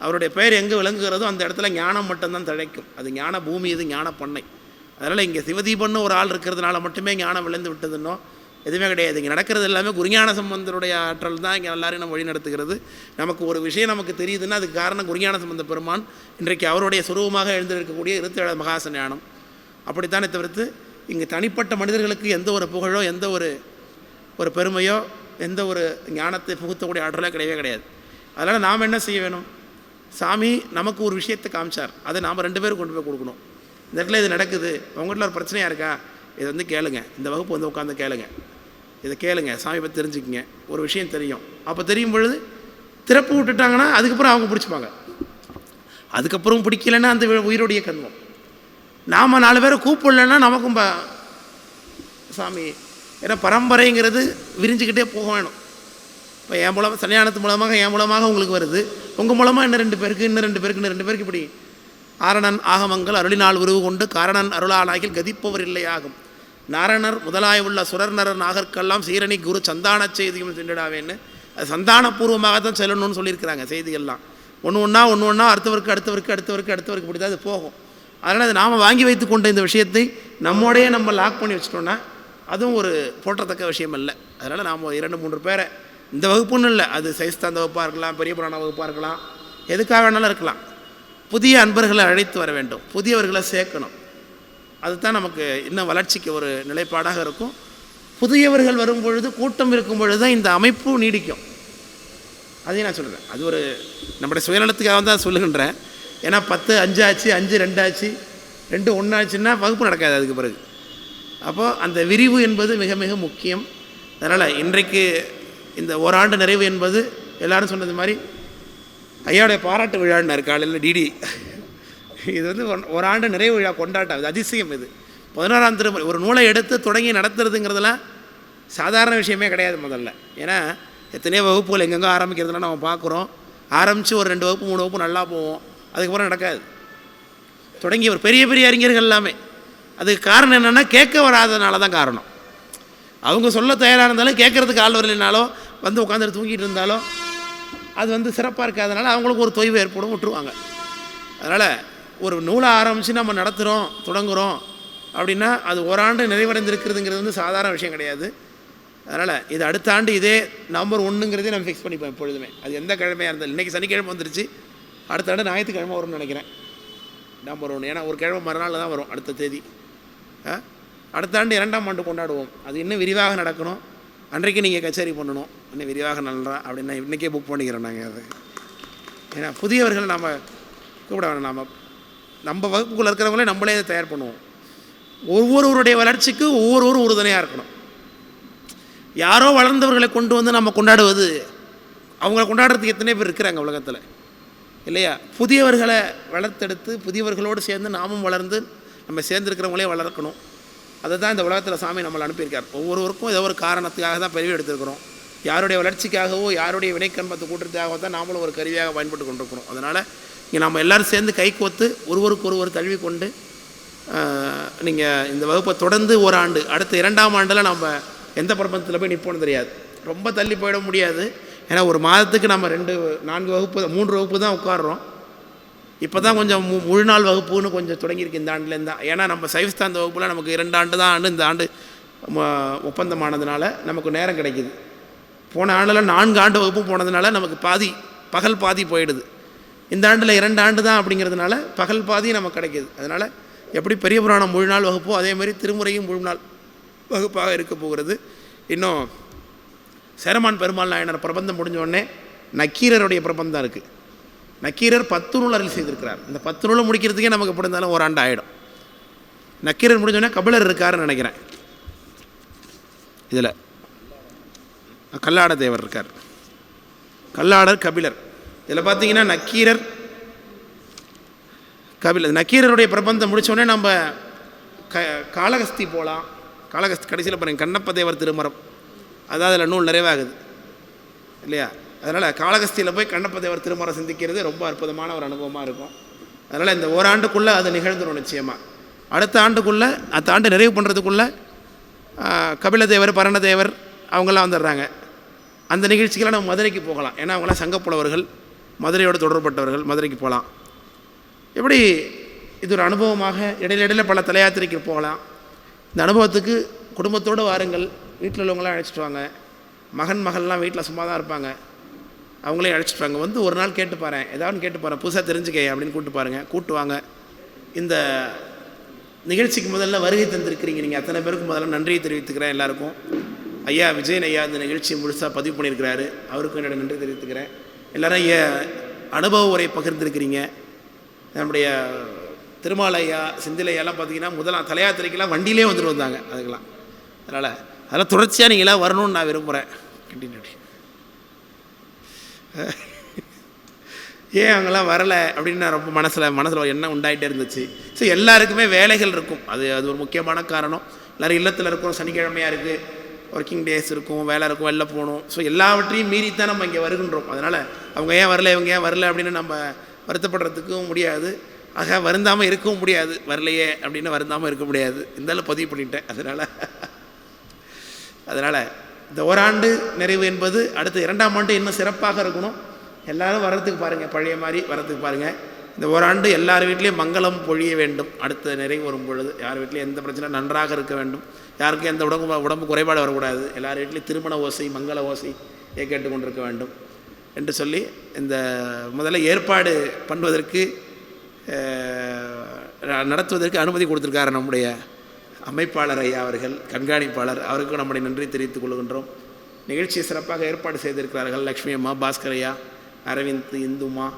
Speaker 1: அவருடைய பெயர் எங்கே விளங்குகிறதோ அந்த இடத்துல ஞானம் மட்டும்தான் தழைக்கும் அது ஞான பூமி இது ஞான பண்ணை. அதனால் இங்கே சிவதீபன்னு ஒரு ஆள் இருக்கிறதுனால மட்டுமே ஞானம் விழுந்து விட்டதுன்னோ எதுவுமே கிடையாது. இங்கே நடக்கிறது எல்லாமே குருஞான சம்பந்தருடைய ஆற்றல் தான் இங்கே எல்லாரையும் நம்ம வழி நடத்துகிறது நமக்கு ஒரு விஷயம் நமக்கு தெரியுதுன்னா அதுக்கு காரணம் குருஞான சம்பந்த பெருமான். இன்றைக்கு அவருடைய சுரூபமாக எழுந்திருக்கக்கூடிய இருத்தேழ மகாச ஞானம் அப்படித்தானே தவிர்த்து இங்கே தனிப்பட்ட மனிதர்களுக்கு எந்த ஒரு புகழோ எந்த ஒரு ஒரு பெருமையோ எந்த ஒரு ஞானத்தை புகுத்தக்கூடிய ஆற்றலோ கிடையவே கிடையாது. அதனால் நாம் என்ன செய்ய வேணும்? சாமி நமக்கு ஒரு விஷயத்தை காமிச்சார். அதை நாம் ரெண்டு பேரும் கொண்டு போய் கொடுக்கணும். இந்த இடத்துல இது நடக்குது உங்கள்கிட்ட ஒரு பிரச்சனையாக இருக்கா? இதை வந்து கேளுங்க. இந்த வகுப்பு வந்து உட்காந்து கேளுங்க. இதை கேளுங்க. சாமி பற்றி தெரிஞ்சுக்கிங்க. ஒரு விஷயம் தெரியும். அப்போ தெரியும் பொழுது திறப்பு விட்டுட்டாங்கன்னா அதுக்கப்புறம் அவங்க பிடிச்சிப்பாங்க. அதுக்கப்புறம் பிடிக்கலன்னா அந்த உயிரோடைய உயிருடைய கண்மம் நாம் நாலு பேரை கூப்பிடலன்னா நமக்கும் ப- சாமி ஏன்னா பரம்பரைங்கிறது விரிஞ்சுக்கிட்டே போக வேணும் இப்போ என் மூலமாக சன்னியானத்து மூலமாக என் மூலமாக உங்களுக்கு வருது. உங்கள் மூலமாக இன்னும் ரெண்டு பேருக்கு இன்னும் ரெண்டு பேருக்கு இன்னும் ரெண்டு பேருக்கு இப்படி ஆரணன் ஆகமங்கள் அருளினால் உருவு கொண்டு காரணன் அருளானாகில் கதிப்பவர் இல்லையாகும். நாரணர் முதலாய் உள்ள சுரர்நரர் நாகர்க்கெல்லாம் சீரணி குரு சந்தான செய்தியும் சென்றிடாவேன்னு அது சந்தானபூர்வமாக தான் செல்லணும்னு சொல்லியிருக்கிறாங்க செய்திகள்லாம் ஒன்று ஒன்றா ஒன்று ஒன்றா அடுத்தவருக்கு அடுத்தவருக்கு அடுத்தவருக்கு அடுத்தவருக்கு இப்படி தான் அது போகும். அதனால் அது நாம் வாங்கி வைத்து கொண்ட இந்த விஷயத்தை நம்மோடையே நம்ம லாக் பண்ணி வச்சிட்டோம்னா அதுவும் ஒரு போற்றத்தக்க விஷயம் இல்லை அதனால் நாம் இரண்டு மூன்று பேரை இந்த வகுப்புன்னு இல்லை அது சைஸ்தாந்த வகுப்பாக இருக்கலாம் பெரிய புராண வகுப்பாக இருக்கலாம் எதுக்காக வேணாலும் இருக்கலாம். புதிய அன்பர்களை அழைத்து வர வேண்டும். புதியவர்களை சேர்க்கணும். அதுதான் நமக்கு இன்னும் வளர்ச்சிக்கு ஒரு நிலைப்பாடாக இருக்கும். புதியவர்கள் வரும் பொழுது கூட்டம் இருக்கும் பொழுது தான் இந்த அமைப்பு நீடிக்கும். அதையும் நான் சொல்கிறேன் அது ஒரு நம்முடைய சுயநலத்துக்காக தான் சொல்லுகின்றேன். ஏன்னா பத்து அஞ்சு ஆச்சு அஞ்சு ரெண்டு ஆச்சு ரெண்டு ஒன்றாச்சுன்னா வகுப்பு நடக்காது அதுக்கு பிறகு. அப்போது அந்த விரிவு என்பது மிக மிக முக்கியம். அதனால் இன்றைக்கு இந்த ஓராண்டு நிறைவு என்பது எல்லாரும் சொன்னது மாதிரி ஐயாவுடைய பாராட்டு விழான்னு காலையில் டிடி. இது வந்து ஒரு ஆண்டு நிறைவு விழா கொண்டாட்டம். அது அதிசயம் இது. பதினோராம் திருமுறை ஒரு நூலை எடுத்து தொடங்கி நடத்துறதுங்கிறதுலாம் சாதாரண விஷயமே கிடையாது முதல்ல. ஏன்னா எத்தனையோ வகுப்புகள் எங்கெங்கே ஆரம்பிக்கிறதுலாம் நம்ம பார்க்குறோம். ஆரம்பித்து ஒரு ரெண்டு வகுப்பு மூணு வகுப்பு நல்லா போவோம். அதுக்கப்புறம் நடக்காது. தொடங்கி ஒரு பெரிய பெரிய அறிஞர்கள் எல்லாமே. அதுக்கு காரணம் என்னென்னா கேட்க வராதனால தான் காரணம். அவங்க சொல்ல தயாராக இருந்தாலும் கேட்குறதுக்கு ஆள் வரலைனாலோ வந்து உட்காந்துட்டு தூங்கிட்டு இருந்தாலும் அது வந்து சிறப்பாக இருக்காதனால அவங்களுக்கு ஒரு தொய்வு ஏற்படும் விட்டுருவாங்க. அதனால் ஒரு நூலை ஆரம்பித்து நம்ம நடத்துகிறோம் தொடங்குகிறோம் அப்படின்னா அது ஓராண்டு நிறைவடைந்திருக்கிறதுங்கிறது வந்து சாதாரண விஷயம் கிடையாது. அதனால் இது அடுத்த ஆண்டு இதே நம்பர் ஒன்றுங்கிறதே நம்ம ஃபிக்ஸ் பண்ணிப்போம் எப்பொழுதுமே. அது எந்த கிழமையாக இருந்தாலும். இன்றைக்கி சனிக்கிழமை வந்துருச்சு. அடுத்த ஆண்டு ஞாயிற்றுக்கிழமை வரும்னு நினைக்கிறேன். நம்பர் ஒன்று ஏன்னா ஒரு கிழமை மறுநாள் தான் வரும் அடுத்த தேதி. அடுத்த ஆண்டு இரண்டாம் ஆண்டு கொண்டாடுவோம். அது இன்னும் விரிவாக நடக்கணும். அன்றைக்கு நீங்கள் கச்சேரி பண்ணணும். இன்னும் விரிவாக நல்லா அப்படின்னா இன்றைக்கே புக் பண்ணிக்கிறோம் நாங்கள் அது. ஏன்னா புதியவர்கள் நாம் கூப்பிட வேணாம். நாம் நம்ம வகுப்புக்குள்ளே இருக்கிறவங்களே நம்மளே அதை தயார் பண்ணுவோம். ஒவ்வொருவருடைய வளர்ச்சிக்கு ஒவ்வொருவரும் உறுதுணையாக இருக்கணும். யாரோ வளர்ந்தவர்களை கொண்டு வந்து நம்ம கொண்டாடுவது அவங்கள கொண்டாடுறதுக்கு எத்தனை பேர் இருக்கிறாங்க உலகத்தில்? இல்லையா? புதியவர்களை வளர்த்தெடுத்து புதியவர்களோடு சேர்ந்து நாமும் வளர்ந்து நம்ம சேர்ந்துருக்கிறவங்களே வளர்க்கணும். அதை தான் இந்த உலகத்தில் சாமி நம்மளை அனுப்பியிருக்கார். ஒவ்வொருவருக்கும் ஏதோ ஒரு காரணத்துக்காக தான் பிறவி எடுத்துருக்கிறோம். யாருடைய வளர்ச்சிக்காகவோ யாருடைய வினைக்கன்பத்தை கூட்டுறதுக்காகவோ தான் நாமளும் ஒரு கருவியாக பயன்பட்டு கொண்டிருக்கிறோம். அதனால் இங்கே நம்ம எல்லோரும் சேர்ந்து கை கோத்து ஒருவருக்கு ஒருவர் தழுவி கொண்டு நீங்கள் இந்த வகுப்பை தொடர்ந்து ஒரு ஆண்டு அடுத்த இரண்டாம் ஆண்டில் நம்ம எந்த பிரபஞ்சத்தில் போய் நிற்போம்னு தெரியாது. ரொம்ப தள்ளி போயிட முடியாது. ஏன்னா ஒரு மாதத்துக்கு நம்ம ரெண்டு நான்கு வகுப்பு மூன்று வகுப்பு தான் உட்காடுறோம் இப்போ தான் கொஞ்சம் மு முழுநாள் வகுப்புன்னு கொஞ்சம் தொடங்கியிருக்கு இந்த ஆண்டுலேருந்து தான் ஏன்னா நம்ம சைவஸ்தாந்த வகுப்பில் நமக்கு இரண்டு ஆண்டு தான் ஆண்டு. இந்த ஆண்டு ஒப்பந்தமானதுனால நமக்கு நேரம் கிடைக்குது. போன ஆண்டில் நான்கு ஆண்டு வகுப்பு போனதுனால நமக்கு பாதி பகல் பாதி போயிடுது. இந்த ஆண்டில் இரண்டு ஆண்டு தான் அப்படிங்கிறதுனால பகல் பாதி நமக்கு கிடைக்கிது. அதனால் எப்படி பெரிய புராணம் முழு நாள் வகுப்போ அதே மாதிரி திருமுறையும் முழு நாள் வகுப்பாக இருக்க போகிறது. இன்னும் சேரமான் பெருமாள் நாயனர் பிரபந்தம் முடிஞ்ச உடனே நக்கீரருடைய பிரபந்தம் இருக்குது நக்கீரர் பத்து நூல் அருள் செய்திருக்கிறார். இந்த பத்து நூலை முடிக்கிறதுக்கே நமக்கு எப்படி இருந்தாலும் ஒரு ஆண்டு ஆகிடும் நக்கீரர் முடிஞ்சோடனே கபிலர் இருக்காருன்னு நினைக்கிறேன். இதில். கல்லாட தேவர் இருக்கார். கல்லாடர் கபிலர். இதில் பார்த்தீங்கன்னா நக்கீரர் கபிலர். நக்கீரருடைய பிரபந்தம் முடித்தோடனே நம்ம க காளகஸ்தி போகலாம் காளகஸ்தி கடைசியில் பாருங்கள் கண்ணப்ப தேவர் திருமரம். அதாவது அதில் நூல் நிறைவாகுது. இல்லையா? அதனால் காளகஸ்தியில் போய் கண்ணப்பதேவர் தேவர் சிந்திக்கிறது ரொம்ப அற்புதமான ஒரு அனுபவமாக இருக்கும். அதனால் இந்த ஓராண்டுக்குள்ளே அது நிகழ்ந்துடும் நிச்சயமாக அடுத்த ஆண்டுக்குள்ளே அடுத்த ஆண்டு நிறைவு பண்ணுறதுக்குள்ளே கபிலதேவர் பரணதேவர் அவங்கெல்லாம் வந்துடுறாங்க. அந்த நிகழ்ச்சிக்கெல்லாம் நம்ம மதுரைக்கு போகலாம். ஏன்னா அவங்களாம் சங்கப்புலவர்கள் மதுரையோடு தொடர்பட்டவர்கள் மதுரைக்கு போகலாம். எப்படி இது ஒரு அனுபவமாக இடையில இடையில பல தலையாத்திரைக்கு போகலாம். இந்த அனுபவத்துக்கு குடும்பத்தோடு வாருங்கள். வீட்டில் உள்ளவங்களாம் அழைச்சிட்டு வாங்க. மகன் மகள்லாம் வீட்டில் சும்மா தான் இருப்பாங்க. அவங்களே அழைச்சிட்டு வந்து ஒரு நாள் கேட்டு பாரு ஏதாவது கேட்டு பாரு புதுசாக தெரிஞ்சுக்க அப்படின்னு கூப்பிட்டு பாருங்கள் கூப்பிட்டு இந்த நிகழ்ச்சிக்கு முதல்ல வருகை தந்திருக்கிறீங்க நீங்கள் அத்தனை பேருக்கு முதல்ல நன்றியை தெரிவித்துக்கிறேன் எல்லாருக்கும். ஐயா விஜயன் ஐயா இந்த நிகழ்ச்சியை முழுசாக பதிவு பண்ணியிருக்கிறாரு. அவருக்கும் என்னோட நன்றி தெரிவித்துக்கிறேன். எல்லாரும் ஐயா அனுபவ உரை பகிர்ந்துருக்கிறீங்க. நம்முடைய திருமாலையா சிந்திலையெல்லாம் பார்த்தீங்கன்னா முதலாம் தலையாத்திரைக்கெல்லாம் வண்டியிலே வந்துட்டு வந்தாங்க. அதுக்கெல்லாம். அதனால் அதெல்லாம் தொடர்ச்சியாக நீங்களாம் வரணும்னு நான் விரும்புகிறேன் கண்டினியூட்டி (laughs) ஏன் அவங்கெல்லாம் வரலை அப்படின்னு நான் ரொம்ப மனசில் மனசில் என்ன எண்ணம் உண்டாயிட்டே இருந்துச்சு. ஸோ எல்லாருக்குமே வேலைகள் இருக்கும். அது அது ஒரு முக்கியமான காரணம். எல்லோரும் இல்லத்தில் இருக்கும் சனிக்கிழமையாக இருக்குது ஒர்க்கிங் டேஸ் இருக்கும் வேலை இருக்கும் வெளில போகணும். ஸோ எல்லாவற்றையும் மீறித்தான் நம்ம இங்கே வருகின்றோம். அதனால் அவங்க ஏன் வரல இவங்க ஏன் வரல அப்படின்னு நம்ம வருத்தப்படுறதுக்கும் முடியாது. ஆக வருந்தாமல் இருக்கவும் முடியாது. வரலையே அப்படின்னு வருந்தாமல் இருக்க முடியாது. இருந்தாலும் பதிவு பண்ணிட்டேன். அதனால் (laughs) அதனால் இந்த ஓராண்டு நிறைவு என்பது அடுத்த இரண்டாம் ஆண்டு இன்னும் சிறப்பாக இருக்கணும். எல்லாரும் வர்றதுக்கு பாருங்கள் பழைய மாதிரி வர்றதுக்கு பாருங்கள் இந்த ஓராண்டு எல்லார் வீட்லேயும் மங்களம் பொழிய வேண்டும். அடுத்த நிறைவு வரும் பொழுது யார் வீட்லேயும் எந்த பிரச்சனை நன்றாக இருக்க வேண்டும். யாருக்கும் எந்த உடம்பு உடம்பு குறைபாடு வரக்கூடாது. எல்லார் வீட்லேயும் திருமண ஓசை மங்கள ஓசை கேட்டுக்கொண்டிருக்க வேண்டும். என்று சொல்லி இந்த முதல்ல ஏற்பாடு பண்ணுவதற்கு நடத்துவதற்கு அனுமதி கொடுத்துருக்காரு நம்முடைய அமைப்பாளர் ஐயா அவர்கள் கண்காணிப்பாளர் அவருக்கும் நம்முடைய நன்றி தெரிவித்துக் கொள்கின்றோம். நிகழ்ச்சியை சிறப்பாக ஏற்பாடு செய்திருக்கிறார்கள் லக்ஷ்மி அம்மா பாஸ்கர் ஐயா அரவிந்த் இந்துமா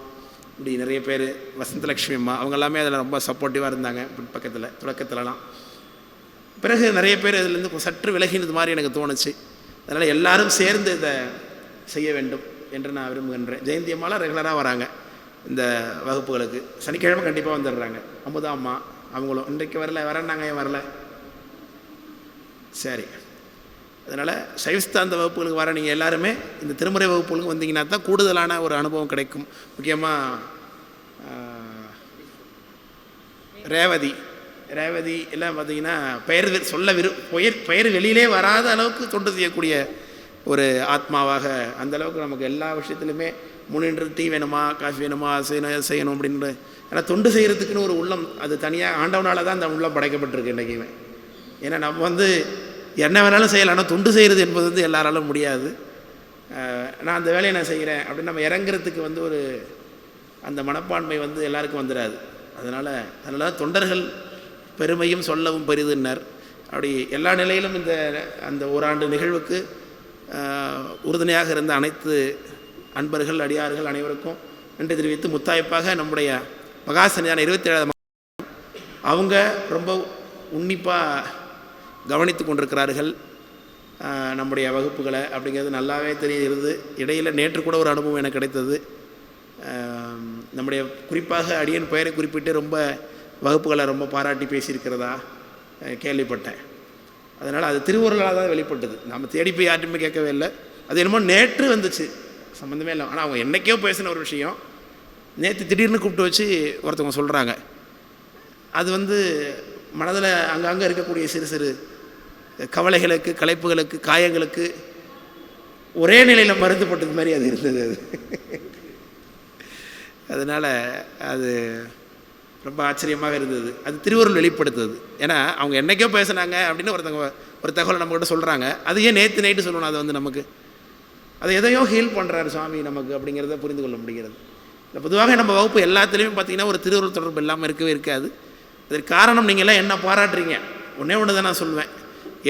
Speaker 1: இப்படி நிறைய பேர் வசந்தலக்ஷ்மி அம்மா அவங்க எல்லாமே அதில் ரொம்ப சப்போர்ட்டிவாக இருந்தாங்க பின்பக்கத்தில் தொடக்கத்துலலாம். பிறகு நிறைய பேர் இதிலேருந்து சற்று விலகினது மாதிரி எனக்கு தோணுச்சு. அதனால் எல்லாரும் சேர்ந்து இதை செய்ய வேண்டும் என்று நான் விரும்புகின்றேன். ஜெயந்தி அம்மாலாம் ரெகுலராக வராங்க இந்த வகுப்புகளுக்கு. சனிக்கிழமை கண்டிப்பாக வந்துடுறாங்க. அமுதா அம்மா அவங்களும் இன்றைக்கு வரல வரேன்னாங்க ஏன் வரல? சரி. அதனால் சைவஸ்தாந்த வகுப்புகளுக்கு வர நீங்கள் எல்லாருமே இந்த திருமுறை வகுப்புகளுக்கு வந்தீங்கன்னா தான் கூடுதலான ஒரு அனுபவம் கிடைக்கும். முக்கியமாக ரேவதி ரேவதி எல்லாம் பார்த்தீங்கன்னா பெயர் சொல்ல விரு பெயர் பெயர் வெளியிலே வராத அளவுக்கு தொண்டு செய்யக்கூடிய ஒரு ஆத்மாவாக அந்த அளவுக்கு நமக்கு எல்லா விஷயத்துலையுமே முன்னின்று டீ வேணுமா காஃபி வேணுமா செய்யணும் செய்யணும் அப்படின்னு ஏன்னா தொண்டு செய்கிறதுக்குன்னு ஒரு உள்ளம் அது தனியாக ஆண்டவனால தான் அந்த உள்ளம் படைக்கப்பட்டிருக்கு இன்றைக்குமே ஏன்னா நம்ம வந்து என்ன வேணாலும் செய்யலாம். ஆனால் தொண்டு செய்கிறது என்பது வந்து எல்லாராலும் முடியாது. நான் அந்த வேலையை நான் செய்கிறேன் அப்படின்னு நம்ம இறங்குறதுக்கு வந்து ஒரு அந்த மனப்பான்மை வந்து எல்லாருக்கும் வந்துடாது அதனால் அதனால் தொண்டர்கள் பெருமையும் சொல்லவும் பெரிதுன்னர். அப்படி எல்லா நிலையிலும் இந்த அந்த ஓராண்டு நிகழ்வுக்கு உறுதுணையாக இருந்த அனைத்து அன்பர்கள் அடியார்கள் அனைவருக்கும் நன்றி தெரிவித்து முத்தாய்ப்பாக நம்முடைய மகாசனியான இருபத்தி ஏழாவது அவங்க ரொம்ப உன்னிப்பாக கவனித்து கொண்டிருக்கிறார்கள் நம்முடைய வகுப்புகளை அப்படிங்கிறது நல்லாவே தெரிகிறது. இடையில் நேற்று கூட ஒரு அனுபவம் எனக்கு கிடைத்தது. நம்முடைய குறிப்பாக அடியன் பெயரை குறிப்பிட்டு ரொம்ப வகுப்புகளை ரொம்ப பாராட்டி பேசியிருக்கிறதா கேள்விப்பட்டேன். அதனால் அது திருவுருளாக தான் வெளிப்பட்டது. நம்ம தேடி போய் யார்ட்டுமே கேட்கவே இல்லை. அது என்னமோ நேற்று வந்துச்சு. சம்மந்தமே இல்லை. ஆனால் அவங்க என்றைக்கோ பேசின ஒரு விஷயம். நேற்று திடீர்னு கூப்பிட்டு வச்சு ஒருத்தவங்க சொல்கிறாங்க அது வந்து மனதில் அங்கங்கே இருக்கக்கூடிய சிறு சிறு கவலைகளுக்கு களைப்புகளுக்கு காயங்களுக்கு ஒரே நிலையில் மருந்து போட்டது மாதிரி அது இருந்தது அது. அதனால் அது ரொம்ப ஆச்சரியமாக இருந்தது. அது திருவருள் வெளிப்படுத்துது. ஏன்னா அவங்க என்றைக்கோ பேசுனாங்க அப்படின்னு ஒருத்தவங்க ஒரு தகவலை நம்மக்கிட்ட சொல்கிறாங்க அது ஏன் நேற்று நைட்டு சொல்லணும்? அதை வந்து நமக்கு அதை எதையோ ஹீல் பண்ணுறாரு சுவாமி நமக்கு அப்படிங்கிறத புரிந்து கொள்ள முடிகிறது. பொதுவாக நம்ம வகுப்பு எல்லாத்துலேயுமே பார்த்தீங்கன்னா ஒரு திருவருள் தொடர்பு இல்லாமல் இருக்கவே இருக்காது. அதற்கு காரணம் நீங்கள் எல்லாம் என்ன பாராட்டுறீங்க? ஒன்றே ஒன்று தான் நான் சொல்லுவேன்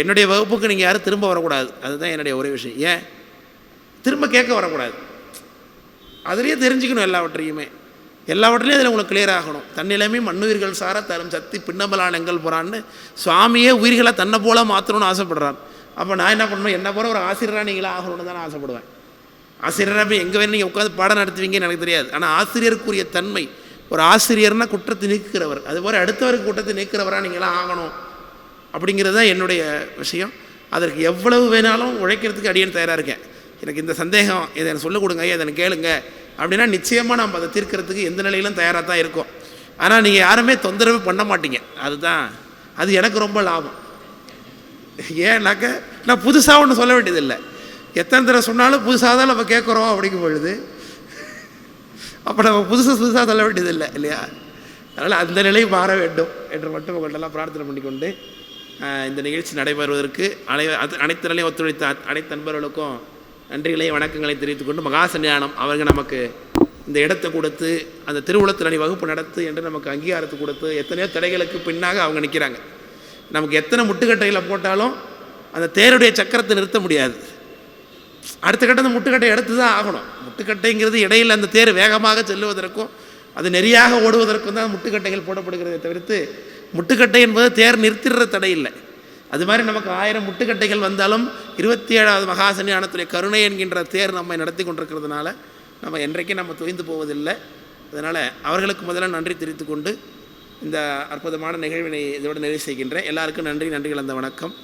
Speaker 1: என்னுடைய வகுப்புக்கு நீங்கள் யாரும் திரும்ப வரக்கூடாது. அதுதான் என்னுடைய ஒரே விஷயம். ஏன்? திரும்ப கேட்க வரக்கூடாது. அதுலேயே தெரிஞ்சுக்கணும் எல்லாவற்றையுமே. எல்லாவற்றிலையும் அதில் உங்களுக்கு கிளியர் ஆகணும். தன்னிலைமே மண்ணுயிர்கள் சார தரும் சக்தி பின்னம்பலான் எங்கள் போகிறான்னு சுவாமியே உயிர்களை தன்னை போல மாற்றணும்னு ஆசைப்படுறான். அப்போ நான் என்ன பண்ணணும்? என்ன போல ஒரு ஆசிரியராக நீங்களாக ஆகணும்னு தான் ஆசைப்படுவேன். ஆசிரியராக போய் எங்கே வேணும் நீங்கள் உட்காந்து பாடம் நடத்துவீங்கன்னு எனக்கு தெரியாது. ஆனால் ஆசிரியருக்குரிய தன்மை ஒரு ஆசிரியர்னா குற்றத்தை நீக்குகிறவர். அதுபோல் அடுத்தவருக்கு குற்றத்தை நீக்கிறவராக நீங்களாம் ஆகணும். அப்படிங்கிறது தான் என்னுடைய விஷயம். அதற்கு எவ்வளவு வேணாலும் உழைக்கிறதுக்கு அடியன் தயாராக இருக்கேன். எனக்கு இந்த சந்தேகம் இதை எனக்கு சொல்லிக் கொடுங்க இதை எனக்கு கேளுங்க அப்படின்னா நிச்சயமாக நம்ம அதை தீர்க்கிறதுக்கு எந்த நிலையிலும் தயாராக தான் இருக்கும். ஆனால் நீங்கள் யாருமே தொந்தரவு பண்ண மாட்டீங்க. அதுதான். அது எனக்கு ரொம்ப லாபம். ஏன்னாக்க நான் புதுசாக ஒன்று சொல்ல வேண்டியதில்லை. எத்தனை தடவை சொன்னாலும் புதுசாக தான் நம்ம கேட்குறோம் அப்படிங்கும் பொழுது அப்போ நம்ம புதுசு புதுசாக சொல்ல வேண்டியதில்லை இல்லையா? அதனால் அந்த நிலை மாற வேண்டும் என்று மட்டும் உங்கள்கிட்டலாம் பிரார்த்தனை பண்ணிக்கொண்டு இந்த நிகழ்ச்சி நடைபெறுவதற்கு அனை அது- அனைத்து நிலையும் ஒத்துழைத்த அனைத்து நண்பர்களுக்கும் நன்றிகளையும் வணக்கங்களையும் தெரிவித்துக் கொண்டு மகா சன்னியானம் அவர்கள் நமக்கு இந்த இடத்தை கொடுத்து அந்த திருவுளத்தினி வகுப்பு நடத்து என்று நமக்கு அங்கீகாரத்தை கொடுத்து எத்தனையோ தடைகளுக்கு பின்னாக அவங்க நிற்கிறாங்க நமக்கு எத்தனை முட்டுக்கட்டைகளை போட்டாலும் அந்த தேருடைய சக்கரத்தை நிறுத்த முடியாது. அடுத்த கட்ட அந்த முட்டுக்கட்டை எடுத்து தான் ஆகணும். முட்டுக்கட்டைங்கிறது இடையில் அந்த தேர் வேகமாக செல்லுவதற்கும் அது நெறியாக ஓடுவதற்கும் தான் முட்டுக்கட்டைகள் போடப்படுகிறதை தவிர்த்து முட்டுக்கட்டை என்பது தேர் நிறுத்திடுற தடை இல்லை. அது மாதிரி நமக்கு ஆயிரம் முட்டுக்கட்டைகள் வந்தாலும் இருபத்தி ஏழாவது மகாசன்னியானத்துடைய கருணை என்கின்ற தேர் நம்மை நடத்தி கொண்டிருக்கிறதுனால நம்ம என்றைக்கும் நம்ம தொய்ந்து போவதில்லை. அதனால் அவர்களுக்கு முதல்ல நன்றி தெரிவித்து கொண்டு இந்த அற்புதமான நிகழ்வினை இதோடு நிறைவு செய்கின்றேன். எல்லாருக்கும் நன்றி நன்றி கலந்த வணக்கம்.